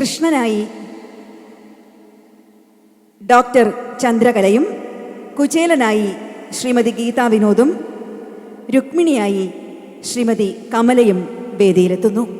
കൃഷ്ണനായി doctor ചന്ദ്രകലയും കുചേലനായി ശ്രീമതി ഗീതാ വിനോദും രുക്മിണിയായി ശ്രീമതി കമലയും വേദിയിലെത്തുന്നു.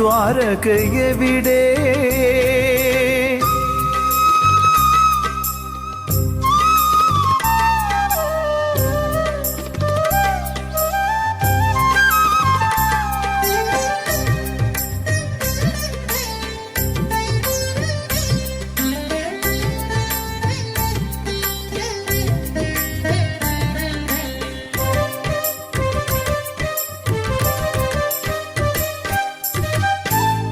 ദ്വാരകയവിടെ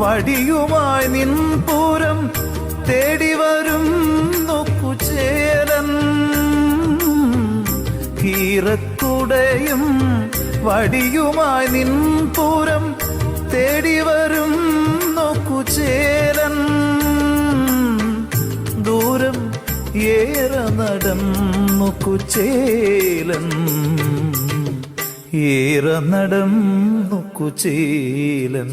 വടിയുമായി നിൻപൂരം തേടി വരും നോക്കുചേരൻ കീറക്കുടയും വടിയുമായി നിൻ പൂരം തേടി വരും നോക്കുചേരൻ ദൂരം ഏറെ നടന്നു കുചേലൻ ഏറെ നടന്നു കുചേലൻ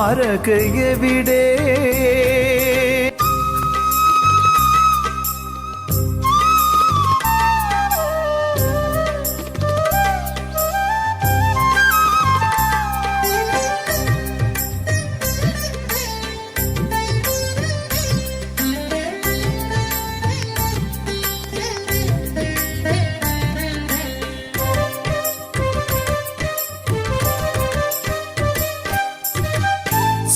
ദ്വാരകയവിടെ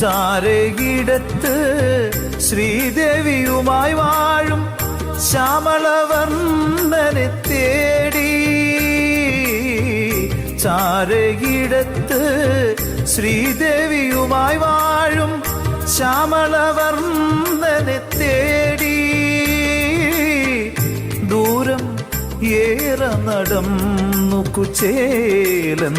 ചാരകിടത്ത് ശ്രീദേവിയുമായി വാഴും ശ്യാമളവർണനെ തേടി. ചാരയിടത്ത് ശ്രീദേവിയുമായി വാഴും ശ്യാമളവർണനെ തേടി. ദൂരം ഏറെ നടന്നു കുചേലൻ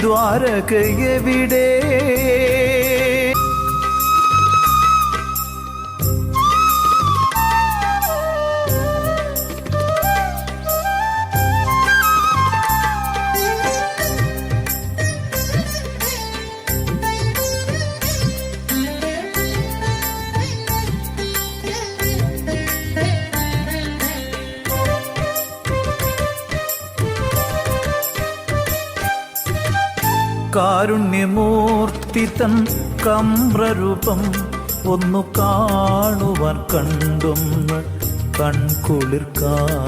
ദ്വാരകയെവിടെ കാരുണ്യമൂർത്തി തൻ കമ്രരൂപം ഒന്നു കാണുവാൻ കണ്ടൊന്ന് കൺകുളിർക്കാൻ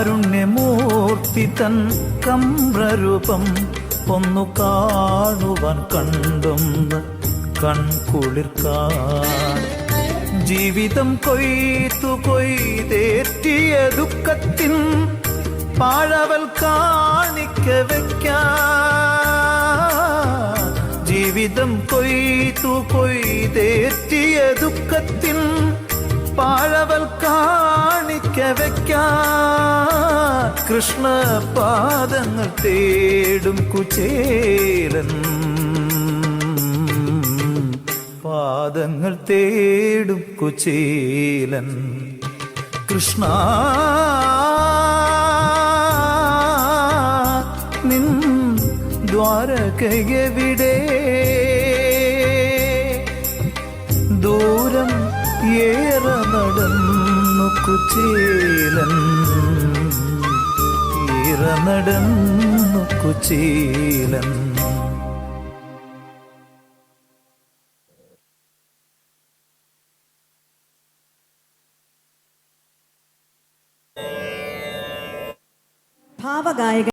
കാരുണ്യമൂർത്തി തൻ കമ്രരൂപം ഒന്നു കാണുവാൻ കണ്ടൊന്ന് കൺകുളിർക്കാൻ ജീവിതം കൊയ്ത്തു കൊയ്തേറ്റിയ ദുഃഖത്തിൻ പാഴവൽ കാണിക്ക വയ്ക്കാൻ ജീവിതം കൊയ്ത്തു കൊയ്തേറ്റിയ ദുഃഖത്തിൻ പാഴവൽ കാണിക്ക വയ്ക്കാൻ കൃഷ്ണപാദങ്ങൾ തേടും കുചേലൻ പാദങ്ങൾ തേടും കുചേലൻ കൃഷ്ണ നിൻ ദ്വാരകയെവിടെ ദൂരം ഏറെ നടന്നു കുചേലൻ ഏറെ നടന്നു കുചേലൻ 아가에게